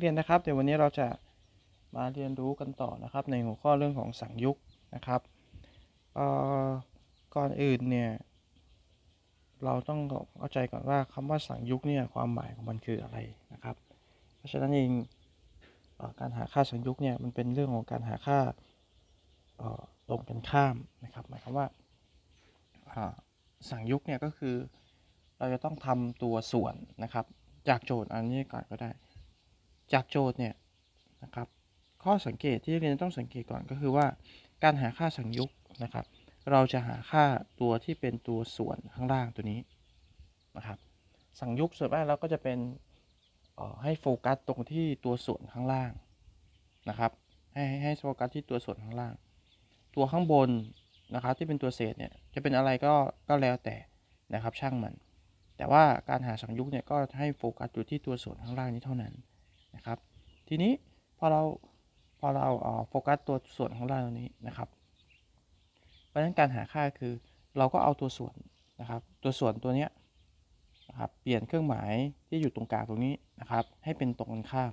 เรียนนะครับ เดี๋ยววันนี้เราจะมาเรียนรู้กันต่อนะครับ ในหัวข้อเรื่องของสังยุกนะครับก่อนอื่นเนี่ยเราต้องเข้าใจก่อนว่าคำว่าสังยุกเนี่ยความหมายของมันคืออะไรนะครับ เพราะฉะนั้นเองอการหาค่าสังยุกเนี่ยมันเป็นเรื่องของการหาค่าตรงกันข้ามนะครับ หมายความว่าสังยุกเนี่ยก็คือเราจะต้องทำตัวส่วนนะครับ จากโจทย์อันนี้ก่อนก็ได้ จากโจทย์เนี่ยนะครับ ข้อสังเกตที่นักเรียนต้องสังเกตก่อนก็คือว่า การหาค่าสังยุกนะครับ เราจะหาค่าตัวที่เป็นตัวส่วนข้างล่างตัวนี้นะครับ สังยุกส่วนมากเราก็จะเป็นให้โฟกัสตรงที่ตัวส่วนข้างล่างนะครับ ให้ให้โฟกัสที่ตัวส่วนข้างล่าง ตัวข้างบนนะครับที่เป็นตัวเศษเนี่ยจะเป็นอะไรก็ก็แล้วแต่นะครับช่างมัน แต่ว่าการหาสังยุกเนี่ยก็ให้โฟกัสอยู่ที่ตัวส่วนข้างล่างนี้เท่านั้น นะครับ ทีนี้พอเราพอเราเอ่อโฟกัสตัวส่วนข้างล่างตรงนี้นะครับเพราะฉะนั้นการหาค่าคือเราก็เอาตัวส่วนนะครับ ตัวส่วนตัวเนี้ยนะครับเปลี่ยนเครื่องหมายที่อยู่ตรงกลางตรงนี้นะครับ ให้เป็นตรงกันข้าม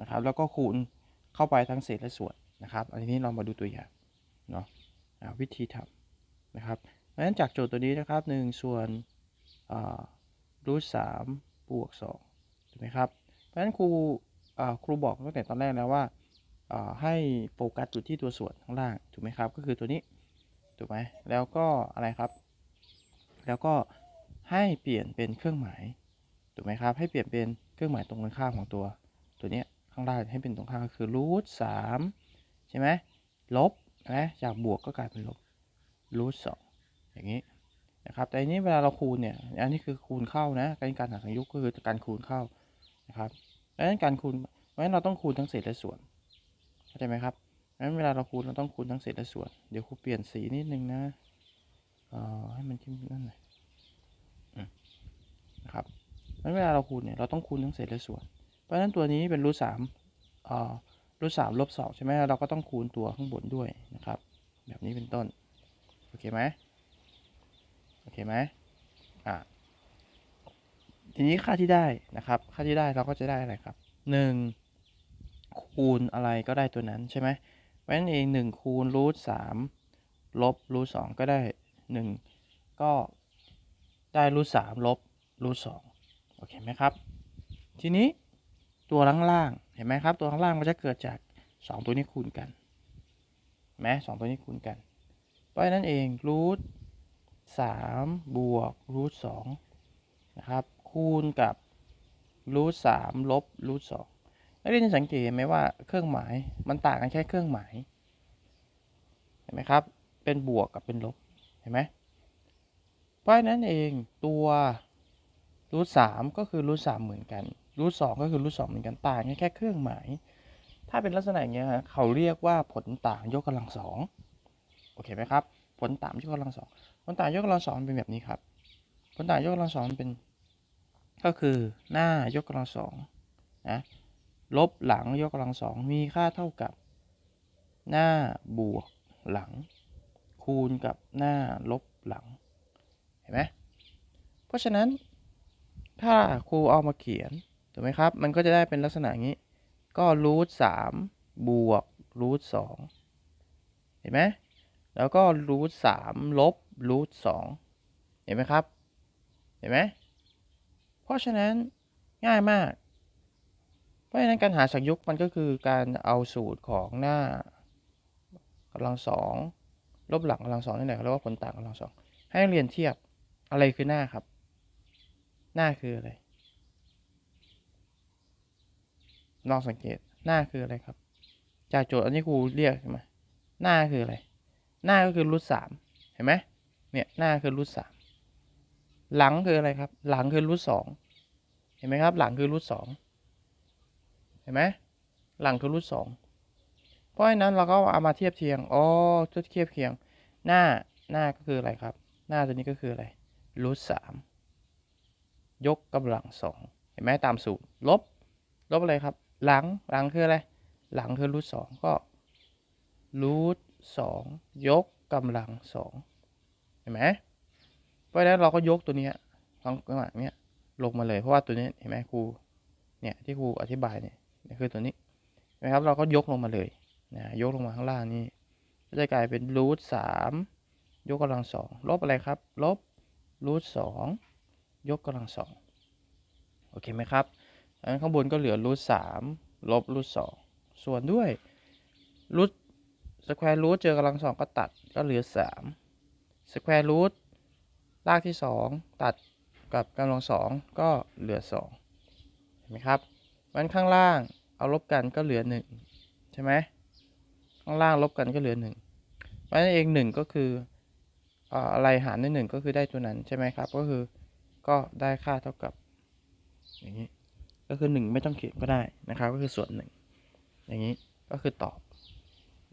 นะครับ แล้วก็คูณเข้าไปทั้งเศษและส่วนนะครับ อันนี้เรามาดูตัวอย่างเนาะวิธีทำนะครับเพราะฉะนั้นจากโจทย์ตัวนี้นะครับหนึ่งส่วนรูทสามบวกสองถูกไหมครับะฉะนั้นครูครูบอกตั้งแต่ตอนแรกแล้วว่าให้โฟกัสอยู่ที่ตัวส่วนข้างล่างถูกไหมครับ ก็คือตัวนี้ถูกไหมแล้วก็อะไรครับ แล้วก็ให้เปลี่ยนเป็นเครื่องหมายถูกไหมครับ ให้เปลี่ยนเป็นเครื่องหมายตรงกันข้ามของตัว ตัวนี้ข้างล่างให้เป็นตรงข้ามก็คือรูทสามใช่ไหมลบนะจากบวกก็กลายเป็นลบรูทสองอย่างนี้นะครับแต่อันนี้เวลาเราคูณเนี่ยอันนี้คือคูณเข้านะการการหาสังยุกต์ก็คือการคูณเข้านะครับ ดังนั้นการคูณเพราะฉะนั้นเราต้องคูณทั้งเศษและส่วนเข้าใจไหมครับดังนั้นเวลาเราคูณเราต้องคูณทั้งเศษและส่วน เดี๋ยวครูเปลี่ยนสีนิดนึงนะเอ่อให้มันเข้มนั่นหน่อยอืมนะครับเพราะฉะนั้นเวลาเราคูณเนี่ยเราต้องคูณทั้งเศษและส่วน เพราะฉะนั้นตัวนี้เป็นรูทสามเอ่อรูทสามลบสองใช่ไหมเราก็ต้องคูณตัวข้างบนด้วยนะครับ แบบนี้เป็นต้น โอเคไหมโอเคไหมอ่า ทีนี้ค่าที่ได้นะครับ ค่าที่ได้เราก็จะได้อะไรครับหนึ่งคูณอะไรก็ได้ตัวนั้นใช่ไหมเพราะฉะนั้นเองหนึ่งคูณรูทสามลบรูทสองก็ได้หนึ่งก็ได้รูทสามลบรูทสองโอเคไหมครับ ทีนี้ตัวล่างล่างๆเห็นไหมครับ ตัวข้างล่างมันจะเกิดจากสองตัวนี้คูณกันเห็นไหมสองตัวนี้คูณกัน เพราะฉะนั้นเองรูทสามบวกรูทสองนะครับ คูณกับรูทสามลบรูทสองนักเรียนจะสังเกตไหมว่าเครื่องหมายมันต่างกันแค่เครื่องหมาย เห็นไหมครับ เป็นบวกกับเป็นลบ เห็นไหมเพราะนั้นเองตัวรูทสามก็คือรูทสามเหมือนกันรูทสองก็คือรูทสองเหมือนกันต่างกันแค่เครื่องหมาย ถ้าเป็นลักษณะอย่างเงี้ยเขาเรียกว่าผลต่างยกกำลังสองโอเคไหมครับ ผลต่างยกกำลังสองผลต่างยกกำลังสองเป็นแบบนี้ครับ ผลต่างยกกำลังสองเป็น ก็คือหน้ายกกำลังสองนะลบหลังยกกำลังสองมีค่าเท่ากับ หน้าบวกหลัง คูณกับหน้าลบหลังเห็นไหมเพราะฉะนั้นถ้าครูเอามาเขียนถูกไหมครับ มันก็จะได้เป็นลักษณะนี้ ก็รูทสามบวกรูทสองเห็นไหมแล้วก็รูทสามลบรูทสองเห็นไหมครับ เห็นไหม เพราะฉะนั้นง่ายมาก เพราะฉะนั้นการหาสังยุกต์มันก็คือการเอาสูตรของหน้ากำลังสองลบหลังกำลังสองนี่แหละเรียกว่าผลต่างกำลังสองให้เรียนเทียบอะไรคือหน้าครับ หน้าคืออะไรลองสังเกตหน้าคืออะไรครับ จากโจทย์อันนี้ครูเรียกใช่ไหมหน้าคืออะไร หน้าก็คือรูทสามเห็นไหมเนี่ยหน้าคือรูทสาม หลังคืออะไรครับ หลังคือรูทสองเห็นไหมครับ หลังคือรูทสองเห็นไหมหลังคือรูทสองเพราะฉะนั้นเราก็เอามาเทียบเทียงอ๋อจุดเทียบเคียง หน้าหน้าก็คืออะไรครับ หน้าตัวนี้ก็คืออะไรรูทสามยกกำลังสองเห็นไหมตามสูตรลบ ลบอะไรครับ หลังหลังคืออะไร หลังคือรูทสองก็รูทสองยกกำลังสองเห็นไหม เพราะฉะนั้นเราก็ยกตัวนี้ยสองกำลังเนี้ยลงมาเลยเพราะว่าตัวนี้เห็นไหมครูเนี่ยที่ครูอธิบายเนี่ยนี่คือตัวนี้นะครับเราก็ยกลงมาเลยนะยกลงมาข้างล่างนี่ก็จะกลายเป็นรูทสามยกกำลังสองลบอะไรครับลบรูทสองยกกำลังสองโอเคไหมครับอันนั้นข้างบนก็เหลือรูทสามลบรูทสองส่วนด้วยรูทสแควร์รูทเจอกำลังสองก็ตัดก็เหลือสามสแควร์รูท รากที่สองตัดกับกำลังสองก็เหลือสองเห็นไหมครับมันข้างล่างเอาลบกันก็เหลือหนึ่งใช่ไหมข้างล่างลบกันก็เหลือหนึ่งเพราะฉะนั้นเองหนึ่งก็คืออะไรหารด้วยหนึ่งก็คือได้ตัวนั้นใช่ไหมครับ ก็คือก็ได้ค่าเท่ากับอย่างนี้ก็คือหนึ่งไม่ต้องเขียนก็ได้นะครับ ก็คือส่วนหนึ่งอย่างนี้ก็คือตอบ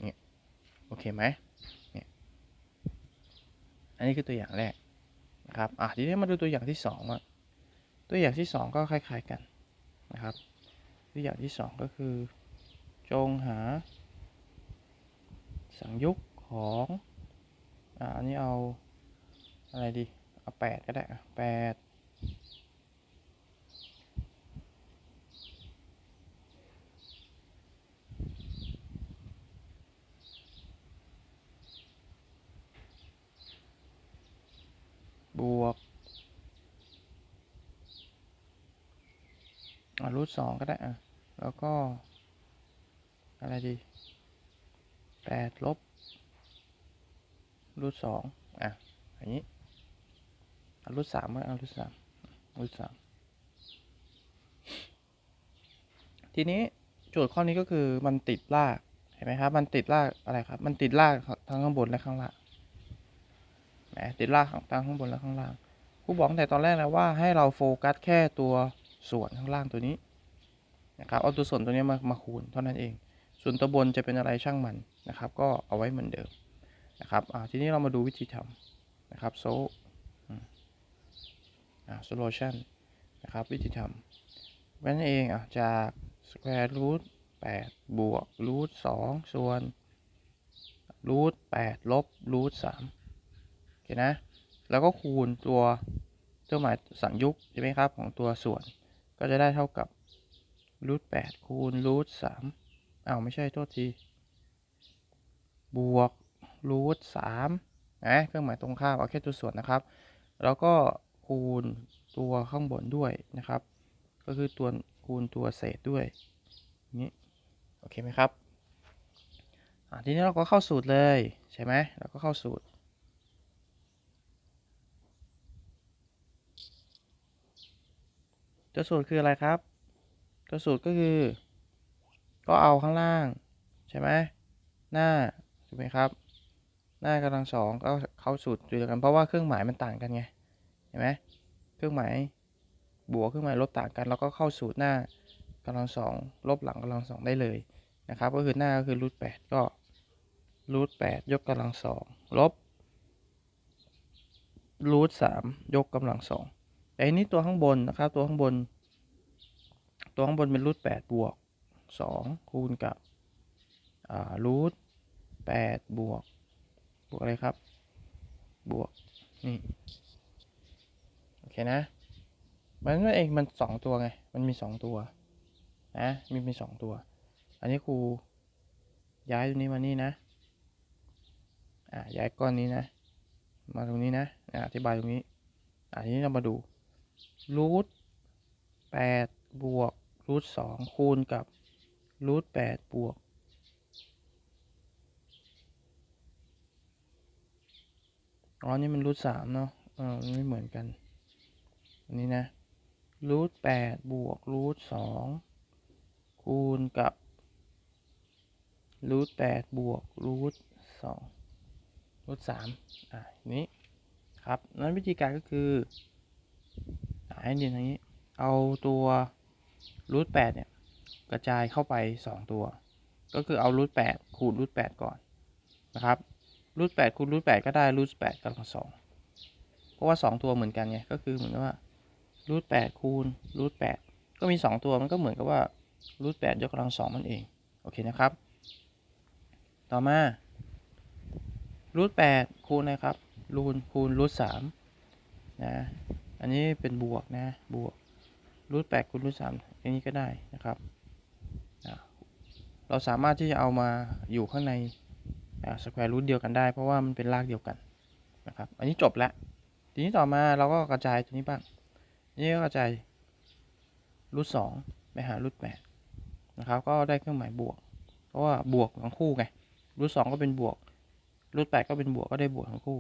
เนี่ยโอเคไหมเนี่ยอันนี้คือตัวอย่างแรก นะครับอะทีนี้มาดูตัวอย่างที่สองอะตัวอย่างที่สองก็คล้าย ๆกันนะครับ ตัวอย่างที่สองก็คือ จงหา สังยุกของอ่าอันนี้เอาอะไรดี เอาแปดก็ได้แปด บวกอ่ารูทสองก็ได้อะแล้วก็ อะไรดีแปดลบรูทสองอะอย่างนี้เอารูทสามก็เอารูทสามรูทสามทีนี้โจทย์ข้อนี้ก็คือมันติดรากเห็นไหมครับ มันติดรากอะไรครับ มันติดรากทั้งข้างบนและข้างล่าง แหมติดรากทั้งข้างบนและข้างล่างครูบอกแต่ตอนแรกแล้วว่าให้เราโฟกัสแค่ตัวส่วนข้างล่างตัวนี้นะครับเอาตัวส่วนตัวนี้มามาคูณเท่านั้นเอง ส่วนตัวบนจะเป็นอะไรช่างมันนะครับ ก็เอาไว้เหมือนเดิมนะครับทีนี้เรามาดูวิธีทำนะครับโซอ่า solution นะครับวิธีทำนั่นเองอะจาก square root 8บวก root 2ส่วน root 8ลบ root 3โอ เคนะ แล้วก็คูณตัวเครื่องหมายสังยุกต์ใช่ไหมครับ ของตัวส่วนก็จะได้เท่ากับรูทแปดคูณรูทสามอ้าวไม่ใช่โทษที บวกรูทสามนะเครื่องหมายตรงข้ามเอาแค่ตัวส่วนนะครับ แล้วก็คูณตัวข้างบนด้วยนะครับ ก็คือตัวคูณตัวเศษด้วยนี้โอเคไหมครับทีนี้เราก็เข้าสูตรเลยใช่ไหมเราก็เข้าสูตร ตัวสูตรคืออะไรครับ ตัวสูตรก็คือ ก็เอาข้างล่าง ใช่ไหมหน้าถูกไหมครับ หน้ากำลังสองก็เข้าสูตรเดียวกันเพราะว่าเครื่องหมายมันต่างกันไงเห็นไหมเครื่องหมายบวกเครื่องหมายลบต่างกันแล้วก็เข้าสูตรหน้ากำลังสองลบหลังกำลังสองได้เลยนะครับ ก็คือหน้าก็คือรูทแปดก็รูทแปดยกกำลังสองลบรูทสามยกกำลังสอง แต่อันนี้ตัวข้างบนนะครับ ตัวข้างบน ตัวข้างบนเป็นรูทแปดบวกสองคูณกับรูทแปดบวกบวกอะไรครับ บวกนี่โอเคนะมันนั่นเองมันสองตัวไง มันมีสองตัวนะมีมีสองตัว อันนี้ครูย้ายตรงนี้มานี่นะอ่าย้ายก้อนนี้นะ มาตรงนี้นะอธิบายตรงนี้อ่าทีนี้เรามาดู รูทแปดบวกรูทสองคูณกับรูทแปดบวกอ๋อ นี่มันรูทสามเนาะเออมันไม่เหมือนกัน อันนี้นะรูทแปดบวกรูทสองคูณกับรูทแปดบวกรูทสองรูทสามอ่านี้ครับ นั้นวิธีการก็คือ อ่าให้เรียนอย่างนี้ เอาตัวรูทแปดเนี่ย กระจายเข้าไปสองตัว ก็คือเอารูทแปดคูณรูทแปดก่อนนะครับรูทแปดคูณรูทแปดก็ได้รูทแปดกำลังสองเพราะว่าสองตัวเหมือนกันไงก็คือเหมือนกับว่ารูทแปดคูณรูทแปดก็มีสองตัวมันก็เหมือนกับว่ารูทแปดยกกำลังสองมันเองโอเคนะครับ ต่อมารูทแปดคูณนะครับรูณคูณรูทสามนะ อันนี้เป็นบวกนะ บวกรูทแปดคูณรูทสามอย่างนี้ก็ได้นะครับเราสามารถที่จะเอามาอยู่ข้างในสแควร์รูทเดียวกันได้ เพราะว่ามันเป็นรากเดียวกันนะครับ อันนี้จบแล้ว ทีนี้ต่อมาเราก็กระจายตัวนี้บ้าง นี่ก็กระจายรูทสองไปหารูทแปดนะครับ ก็ได้เครื่องหมายบวก เพราะว่าบวกทั้งคู่ไงรูทสองก็เป็นบวกรูทแปดก็เป็นบวกก็ได้บวกทั้งคู่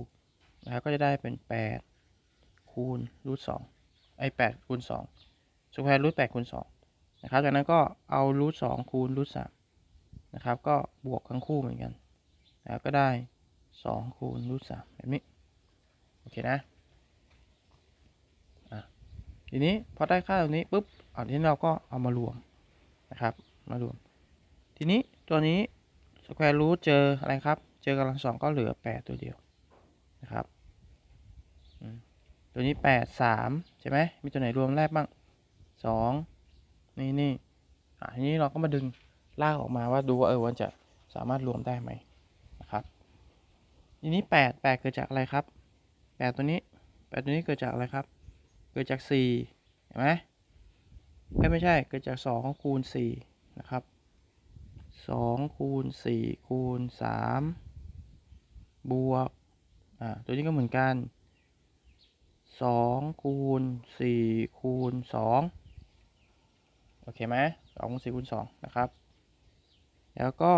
นะครับก็จะได้เป็นแปด คูณรูทสองไอ้แปดคูณสองสแควร์รูทแปดคูณสองนะครับ จากนั้นก็เอารูทสองคูณรูทสามนะครับ ก็บวกทั้งคู่เหมือนกันแล้วก็ได้สองคูณรูทสามแบบนี้ โอเคนะทีนี้พอได้ค่าตรงนี้ปุ๊บอันนี้เราก็เอามารวมนะครับ มารวม ทีนี้ตัวนี้สแควร์รูทเจออะไรครับ เจอกำลังสองก็เหลือแปดตัวเดียวนะครับ ตัวนี้แปดสามใช่ไหมมีตัวไหนรวมแรกบ้างสองนี่นี่อะทีนี้เราก็มาดึงลากออกมาว่าดูว่าเออมันจะสามารถรวมได้ไหมนะครับ ทีนี้แปดแปดเกิดจากอะไรครับแปดตัวนี้แปดตัวนี้เกิดจากอะไรครับ เกิดจากสี่เห็นไหมไม่ใช่เกิดจากสองคูณสี่นะครับสองคูณสี่คูณสามบวกอ่าตัวนี้ก็เหมือนกัน สองคูณสี่คูณสองโอเคไหมสองคูณสี่คูณสองนะครับ แล้วก็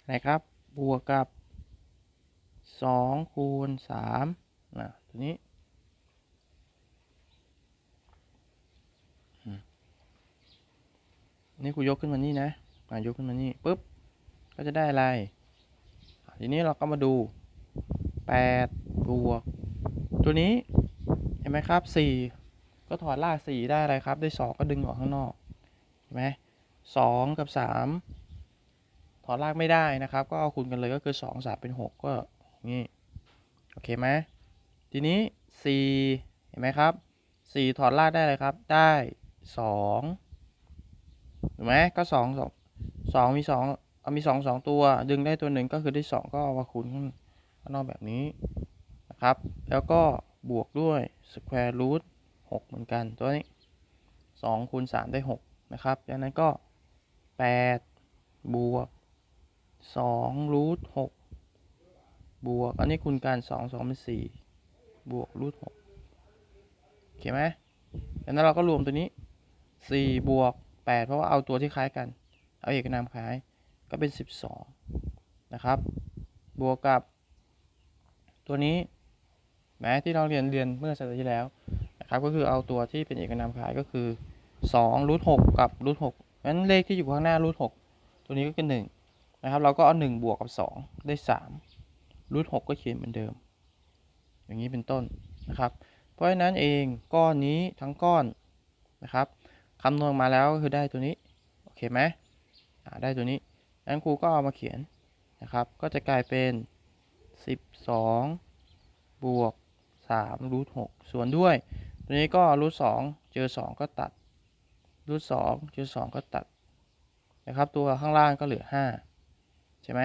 อะไรครับ บวกกับสองคูณสามนะตัวนี้นี่กูยกขึ้นมานี่นะอ่ายกขึ้นมานี่ปุ๊บ ก็จะได้อะไร ทีนี้เราก็มาดูแปดบวก ตัวนี้เห็นไหมครับสี่ก็ถอดรากสี่ได้อะไรครับ ได้สองก็ดึงออกข้างนอก เห็นไหมสองกับสามถอดรากไม่ได้นะครับ ก็เอาคูณกันเลยก็คือสองสามเป็นหกก็นี่โอเคไหมทีนี้สี่เห็นไหมครับสี่ถอดรากได้เลยครับ ได้สองถูกไหมก็สองสองสองมีสองเอามีสองสองตัว ดึงได้ตัวหนึ่งก็คือได้สองก็เอามาคูณข้างนอกแบบนี้ ครับ แล้วก็บวกด้วยสแควร์รูทหกเหมือนกันตัวนี้สองคูณสามได้หกนะครับจากนั้นก็แปดบวกสองรูทหกบวก อันนี้คูณกันสองสองเป็นสี่บวกรูทหกโอเคไหมจากนั้นเราก็รวมตัวนี้สี่บวก8เพราะว่าเอาตัวที่คล้ายกัน เอาเอกนามคล้ายก็เป็น12นะครับ บวกกับตัวนี้ แม้ที่เราเรียนเรียนเมื่อสัปดาห์ที่แล้วนะครับก็คือเอาตัวที่เป็นเอกนามคล้ายก็คือ2รูท6กับรูท6งั้นเลขที่อยู่ข้างหน้ารูท6ตัวนี้ก็คือ1นะครับเราก็เอา1บวกกับ 2 ได้3รูท6ก็เขียนเหมือนเดิม อย่างนี้เป็นต้นนะครับ เพราะฉะนั้นเองก้อนนี้ทั้งก้อนนะครับคำนวณมาแล้วก็คือได้ตัวนี้โอเคไหมได้ตัวนี้งั้นครูก็เอามาเขียนนะครับ ก็จะกลายเป็น 12 บวก 3รูท6ส่วนด้วย ตัวนี้ก็รูท2เจอ 2 ก็ตัดรูท2เจอ 2 ก็ตัดนะครับ ตัวข้างล่างก็เหลือ 5 ใช่ไหม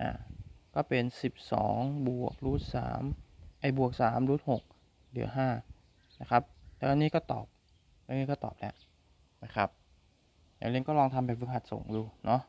อ่าก็เป็น 12 บวกรูท3ไอ้บวก3รูท6เหลือ 5 นะครับแล้วนี้ก็ตอบอันนี้ก็ตอบแล้วนะครับเดี๋ยวเรนก็ลองทำแบบฝึกหัดส่งดูเนาะ